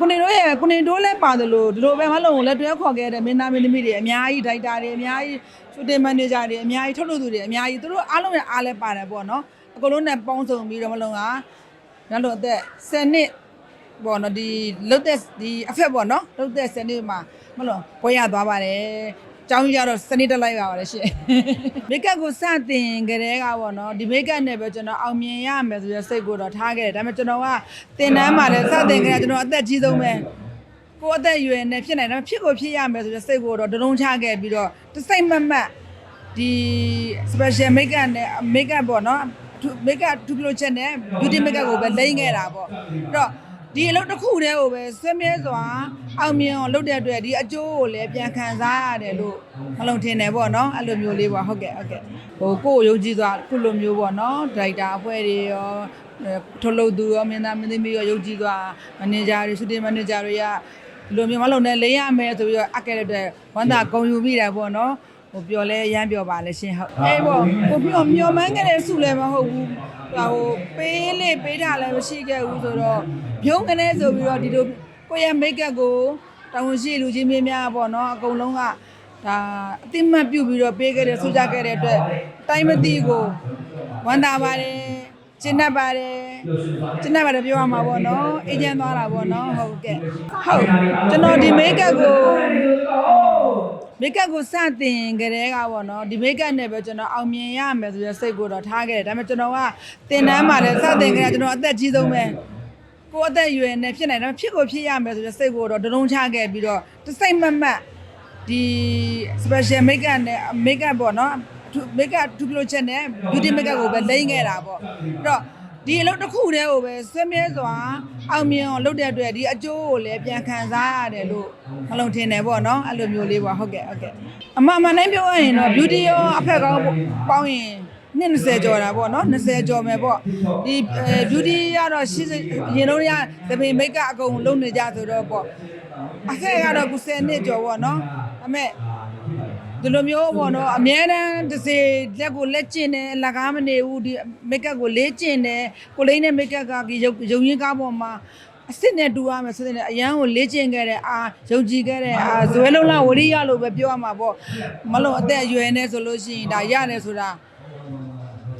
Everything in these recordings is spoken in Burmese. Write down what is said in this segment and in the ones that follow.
ကိုနေတို့ရဲ့ကိုနေတို့လည်းပါတယ်လို့ဒီလိုပဲမလုံးလက်တွဲခေါ်ခဲ့တဲ့မင်းသားမင်းသမီးတွေအများကြီးဒိုက်တာတွေအများကြီးရှူတင်မန်နေဂျာတွေအများကြီးထုတ်လို့သူတွေအများကြီးသူတို့အားလုံးရဲ့အားလည်းပါတယ်ပေါ့နော်အကုန်လုံးနဲ့ပေါင်းစုံပြီးတော့မလုံးကနောက်တော့အသက်10နှစ်ပေါ့နော်ဒီလုတ်တဲ့ဒီအဖက်ပေါ့နော်လုတ်တဲ့10နှစ်မှာမလုံးပွဲရသွားပါတယ် ကျောင်းကြီးကတော့စနစ်တက်လိုက်ပါပါတယ်ရှင်မိတ်ကပ်ကိုစတင်ကြတဲ့ကပေါ့နော်ဒီမိတ်ကပ်နဲ့ပဲကျွန်တော်အောင်မြင်ရမယ်ဆိုတဲ့စိတ်ကိုတော့ထားခဲ့တယ်ဒါပေမဲ့ကျွန်တော်ကတင်တန်းမှာလည်းစတင်ကြတဲ့ကျွန်တော်အသက်ကြီးဆုံးပဲကိုယ်အသက်အရွယ်နဲ့ဖြစ်နိုင်တယ်ဖြစ်ကိုဖြစ်ရမယ်ဆိုတဲ့စိတ်ကိုတော့ဒလုံးချခဲ့ပြီးတော့တစ်စိတ်မမတ်ဒီ special makeup နဲ့ makeup ပေါ့နော် makeup ဒုပလိုချက်နဲ့ beauty makeup ကိုပဲလိမ့်ခဲ့တာပေါ့အဲ့တော့ဒီအလုပ်တစ်ခုတည်းကိုပဲဆွေးမြဲစွာ အောင်မြင်အောင်လုပ်တဲ့အတွက်ဒီအကျိုးကိုလည်းပြန်ခံစားရတယ်လို့မလုံးထင်တယ်ပေါ့နော်အဲ့လိုမျိုးလေးပေါ့ဟုတ်ကဲ့ဟုတ်ကဲ့ဟိုကိုယ်ကိုယုံကြည်စွာခုလိုမျိုးပေါ့နော်ဒါရိုက်တာအဖွဲ့တွေရောထုတ်လုပ်သူရောမင်းသားမင်းသမီးရောယုံကြည်စွာမန်နေဂျာတွေရှူတင်မန်နေဂျာတွေကဒီလိုမျိုးမလုံးနဲ့လိမ့်ရမယ်ဆိုပြီးတော့အကဲတဲ့အတွက်ဝမ်းသာဂုဏ်ယူမိတယ်ပေါ့နော်ဟိုပြောလဲရမ်းပြောပါလေရှင်ဟုတ်အေးပေါ့ကိုပြောမျောမှန်းခဲ့တဲ့စုလည်းမဟုတ်ဘူးဟိုပေးလေပေးတာလည်းမရှိခဲ့ဘူးဆိုတော့ပြုံးကနေဆိုပြီးတော့ဒီလို ကိုယ့်ရဲ့မိတ်ကပ်ကိုတောင်းရှိလူချင်းမင်းများပေါ့နော်အကုန်လုံးကဒါအတိမတ်ပြုတ်ပြီးတော့ပေးခဲ့တဲ့ဆိုကြခဲ့တဲ့အတွက်တိုင်းမသိကိုဝမ်းသာပါတယ်ကျင်းတတ်ပါတယ်ကျင်းတတ်ပါတယ်ပြောရမှာပေါ့နော်အေဂျင့်သွားတာပေါ့နော်ဟုတ်ကဲ့ဟုတ်ကျွန်တော်ဒီမိတ်ကပ်ကိုမိတ်ကပ်ကိုစတင်ကြတဲ့ကပေါ့နော်ဒီမိတ်ကပ်နဲ့ပဲကျွန်တော်အောင်မြင်ရမယ်ဆိုတဲ့စိတ်ကိုတော့ထားခဲ့တယ်ဒါပေမဲ့ကျွန်တော်ကတင်တန်းမှာလည်းစတင်ကြတဲ့ကျွန်တော်အသက်ကြီးဆုံးပဲ ကိုယ်အသက်အရွယ်နဲ့ဖြစ်နိုင်တယ်ဖြစ်ကိုဖြစ်ရမယ်ဆိုတဲ့စိတ်ကိုတော့ဒလုံးချခဲ့ပြီးတော့တစ်စိတ်မမတ်ဒီ special makeup နဲ့ makeup ပေါ့နော် makeup ဒုပလိုချက်နဲ့ beauty makeup ကိုပဲလိမ့်ခဲ့တာပေါ့အဲ့တော့ဒီအလုပ်တစ်ခုတည်းကိုပဲဆွေးမြဲစွာအောင်မြင်အောင်လုပ်တဲ့အတွက်ဒီအကျိုးကိုလည်းပြန်ခံစားရတယ်လို့မလုံးထင်တယ်ပေါ့နော်အဲ့လိုမျိုးလေးပေါ့ဟုတ်ကဲ့ဟုတ်ကဲ့အမှန်မှန်တိုင်းပြောရရင်တော့ beauty ရောအဖက်ကောင်းပေါင်းရင် နှစ်20ကျော်တာပေါ့နော်20ကျော်မယ်ပေါ့ဒီအဲ beauty ကတော့ရှိရင်လုံးရသပင် makeup အကုန်လုပ်နေကြဆိုတော့ပေါ့အဖက်ကတော့90နှစ်ကျော်ပေါ့နော်ဒါပေမဲ့ဒီလိုမျိုးပေါ့နော်အများတန်းတစ်စေလက်ကိုလက်ကျင်တယ်အလကားမနေဘူးဒီမိတ်ကပ်ကိုလေးကျင်တယ်ကိုလိမ့်တဲ့မိတ်ကပ်ကဒီရုပ်ရုံရင်းကားပေါ်မှာအစ်စ်နဲ့တူရမယ်ဆိုတဲ့အရန်ကိုလေးကျင်ခဲ့တဲ့အာယုံကြည်ခဲ့တဲ့အာဇွဲလုံးလားဝရိယလို့ပဲပြောရမှာပေါ့မလို့အသက်အရွယ်နဲ့ဆိုလို့ရှိရင်ဒါရတယ်ဆိုတာ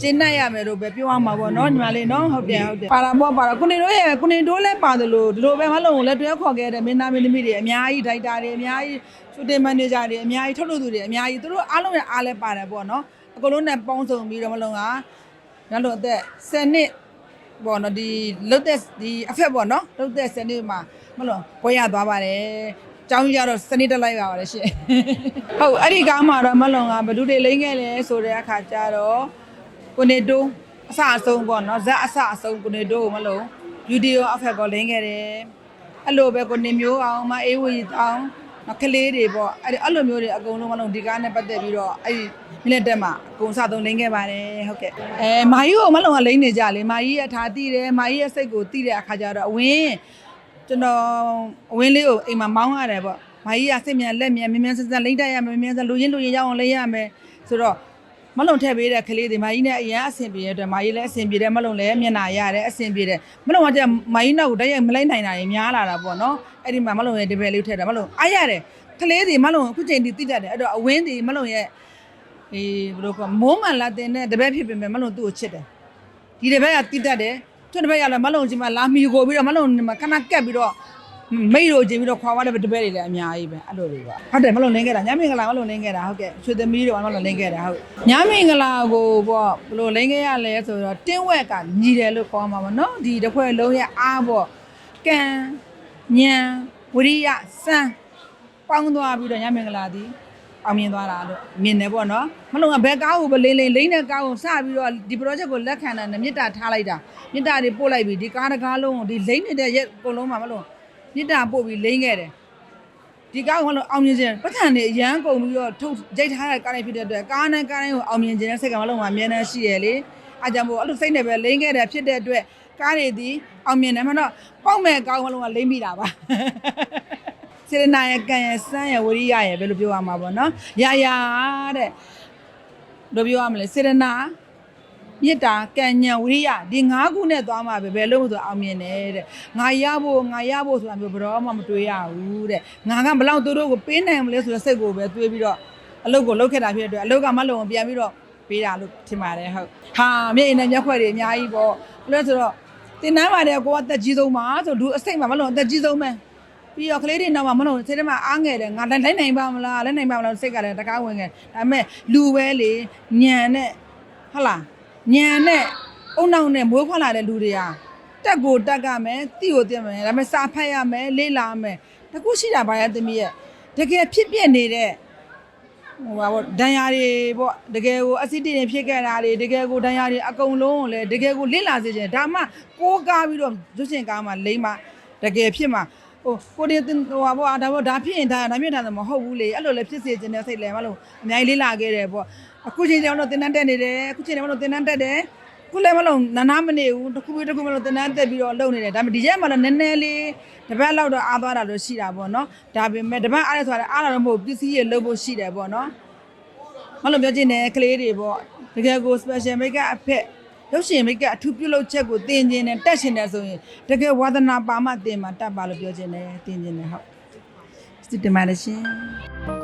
ကျင်းနိုင်ရမယ်လို့ပဲပြောရမှာပေါ့နော်ညီမလေးနော်ဟုတ်တယ်ဟုတ်တယ်ပါလာပေါ့ပါလာကိုနေတို့ရဲ့ကိုနေတို့လည်းပါတယ်လို့ဒီလိုပဲမလို့လက်တွဲခေါ်ခဲ့တဲ့မင်းသားမင်းသမီးတွေအများကြီးဒိုက်တာတွေအများကြီးရှူတင်မန်နေဂျာတွေအများကြီးထုတ်လို့သူတွေအများကြီးသူတို့အားလုံးရဲ့အားလည်းပါတယ်ပေါ့နော်အကုန်လုံးနဲ့ပေါင်းစုံပြီးတော့မလို့ကနောက်တော့အသက်10နှစ်ပေါ့နော်ဒီလုတ်တဲ့ဒီအဖက်ပေါ့နော်လုတ်တဲ့10နှစ်မှာမလို့ပွဲရသွားပါတယ်ကျောင်းကြီးကတော့စနစ်တက်လိုက်ပါပါတယ်ရှင်ဟုတ်အဲ့ဒီကားမှာတော့မလုံကဘယ်သူတွေလိမ့်ခဲ့လဲဆိုတဲ့အခါကျတော့ ကိုနေတိုးအစအဆုံးပေါ့နော်ဇက်အစအဆုံးကိုနေတိုးကိုမလုံဗီဒီယိုအဖက်ကိုလိမ့်ခဲ့တယ်အဲ့လိုပဲကိုနေမျိုးအောင်မအေးဝီတောင်းနော်ကလေးတွေပေါ့အဲ့ဒီအဲ့လိုမျိုးတွေအကုန်လုံးမလုံးဒီကားနဲ့ပတ်သက်ပြီးတော့အဲ့ဒီမိလက်တက်မှာအကုန်စသုံးလိမ့်ခဲ့ပါတယ်ဟုတ်ကဲ့အဲမာကြီးကိုမလုံးကလိမ့်နေကြလေမာကြီးရဲ့ထားတိတယ်မာကြီးရဲ့စိတ်ကိုတိတဲ့အခါကျတော့အဝင်းကျွန်တော်အဝင်းလေးကိုအိမ်မှာမောင်းရတယ်ပေါ့မာကြီးကစိတ်မြန်လက်မြန်မြင်မြန်ဆန်ဆန်လိမ့်တတ်ရမယ်မြင်မြန်ဆန်လူရင်းလူရင်းရောက်အောင်လိမ့်ရမယ်ဆိုတော့ မလုံထည့်ပေးတဲ့ကလေးတွေမာကြီးနဲ့အရင်အဆင်ပြေတဲ့အတွက်မာကြီးလည်းအဆင်ပြေတယ်မလုံလည်းမျက်နာရတယ်အဆင်ပြေတယ်မလုံကကျမာကြီးနောက်ကိုတိုက်ရိုက်မလိုက်နိုင်တာတွေများလာတာပေါ့နော်အဲ့ဒီမှာမလုံရဲ့ဒီဘယ်လေးထည့်တာမလုံအားရတယ်ကလေးတွေမလုံအခုချိန်ထိတိတတ်တယ်အဲ့တော့အဝင်းတွေမလုံရဲ့အေးဘယ်လိုကမိုးမှန်လာတင်တဲ့တပည့်ဖြစ်ပေမဲ့မလုံသူ့ကိုချစ်တယ်ဒီတပည့်ကတိတတ်တယ်သူ့တပည့်ကလည်းမလုံချင်းမှလာမီကိုပြီးတော့မလုံမှာခဏကက်ပြီးတော့ မိတ်တို့ချင်းပြီးတော့ခွာသွားတဲ့တပည့်တွေလည်းအများကြီးပဲအဲ့လိုတွေပါဟုတ်တယ်မလုံလင်းခဲ့တာညမင်္ဂလာမလုံလင်းခဲ့တာဟုတ်ကဲ့ရွှေသမီးတို့မလုံလင်းခဲ့တာဟုတ်ညမင်္ဂလာကိုပေါ့ဘယ်လိုလင်းခဲ့ရလဲဆိုတော့တင်းဝက်ကညီတယ်လို့ခေါ်မှာပါနော်ဒီတစ်ခွက်လုံးရဲ့အားပေါ့ကံညံဝရိယစံပေါင်းသွားပြီးတော့ညမင်္ဂလာသည်အောင်မြင်သွားတာလို့မြင်တယ်ပေါ့နော်မလုံကဘယ်ကားကိုပဲလိမ့်လိမ့်လိမ့်တဲ့ကားကိုစပြီးတော့ဒီ project ကိုလက်ခံတာနဲ့မြစ်တာထားလိုက်တာမြစ်တာတွေပို့လိုက်ပြီးဒီကားတကားလုံးကိုဒီလိမ့်နေတဲ့ရက်အကုန်လုံးမှာမလုံ မြစ်တာပို့ပြီးလိမ့်ခဲ့တယ်ဒီကားကမလို့အောင်မြင်ခြင်းပတ်ထန်တွေအရန်ကုန်ပြီးတော့ထုတ်ကြိတ်ထားတဲ့ကားတွေဖြစ်တဲ့အတွက်ကားနဲ့ကားတိုင်းကိုအောင်မြင်ခြင်းတဲ့စိတ်ကမလုံးမှာအမြဲတမ်းရှိရလေအားကြောင့်မို့အဲ့လိုစိတ်နဲ့ပဲလိမ့်ခဲ့တယ်ဖြစ်တဲ့အတွက်ကားတွေဒီအောင်မြင်တယ်မှတော့ပေါက်မဲ့ကားကမလုံးကလိမ့်မိတာပါစေရနာရဲ့ကံရဲ့စမ်းရဲ့ဝရိယရဲ့ဘယ်လိုပြောရမှာပေါ့နော်ရာရာတဲ့ဘယ်လိုပြောရမလဲစေရနာ မေတ္တာကံဉဏ်ဝိရိယဒီ၅ခုနဲ့သွားမှာပဲဘယ်လို့ဆိုအောင်မြင်တယ်တဲ့ငါရဖို့ငါရဖို့ဆိုတာမျိုးဘယ်တော့မှမတွေးရဘူးတဲ့ငါကဘလောက်သူတို့ကိုပေးနိုင်မလဲဆိုတဲ့စိတ်ကိုပဲတွေးပြီးတော့အလုပ်ကိုလုပ်ခဲ့တာဖြစ်တဲ့အတွက်အလုပ်ကမလုံအောင်ပြန်ပြီးတော့ပေးတာလို့ထင်ပါတယ်ဟုတ်ဟာမြေအိမ်နဲ့မျက်ခွက်တွေအများကြီးပေါ့ဘယ်လို့ဆိုတော့တင်နန်းပါတယ်ကိုကတက်ကြီးဆုံးပါဆိုဒူအစိတ်မှာမလုံတက်ကြီးဆုံးပဲပြီးတော့ကလေးတွေနောက်မှာမလို့စိတ်ထဲမှာအားငယ်တယ်ငါလိုက်လိုက်နိုင်ပါမလားလိုက်နိုင်ပါမလားစိတ်ကလည်းတကားဝင်ငယ်ဒါပေမဲ့လူပဲလေညံနဲ့ဟုတ်လား ညံနဲ့အုံနောက်နဲ့မွေးဖွားလာတဲ့လူတွေကတက်ကိုတက်ကမယ်တိကိုတက်မယ်ဒါပေမဲ့စာဖတ်ရမယ်လေးလာမယ်တကူရှိတာပါရဲ့သမီးရဲ့တကယ်ဖြစ်ပြနေတဲ့ဟိုပါဗောဒဏ်ရာတွေပေါ့တကယ်ကိုအစစ်တွေဖြစ်ခဲ့တာတွေတကယ်ကိုဒဏ်ရာတွေအကုန်လုံးကိုလည်းတကယ်ကိုလစ်လာစေချင်ဒါမှကိုးကားပြီးတော့ရွှေရှင်ကားမှာလိမ့်မှာတကယ်ဖြစ်မှာဟို ကိုတင်ဟိုဟာပေါ့ဒါပေါ့ဒါဖြစ်ရင်ဒါဒါမြင့်တာတော့မဟုတ်ဘူးလေအဲ့လိုလည်းဖြစ်စေခြင်းနဲ့စိတ်လဲမလို့အများကြီးလေးလာခဲ့တယ်ပေါ့အခုချိန်ကျတော့တင်တန်းတက်နေတယ်အခုချိန်ကျတော့တင်တန်းတက်တယ်ခုလည်းမလို့နာနာမနေဘူးတစ်ခုပြီးတစ်ခုမလို့တင်တန်းတက်ပြီးတော့လုံနေတယ်ဒါပေမဲ့ဒီရက်မှာတော့နည်းနည်းလေးတပတ်လောက်တော့အားသွားတာလို့ရှိတာပေါ့နော်ဒါပေမဲ့တပတ်အားရဆိုတာအားလာတော့မဟုတ်ပစ္စည်းရလုံဖို့ရှိတယ်ပေါ့နော်မလို့ပြောချင်တယ်ကလေးတွေပေါ့တကယ်ကို special makeup အဖက် ရုပ်ရှင် makeup အထူးပြုလုပ်ချက်ကိုတင်ခြင်းနဲ့တက်ရှင်တယ်ဆိုရင်တကယ်ဝါသနာပါမှတင်မှာတတ်ပါလို့ပြောချင်တယ်တင်ခြင်းတယ်ဟုတ်စစ်တင်ပါတယ်ရှင်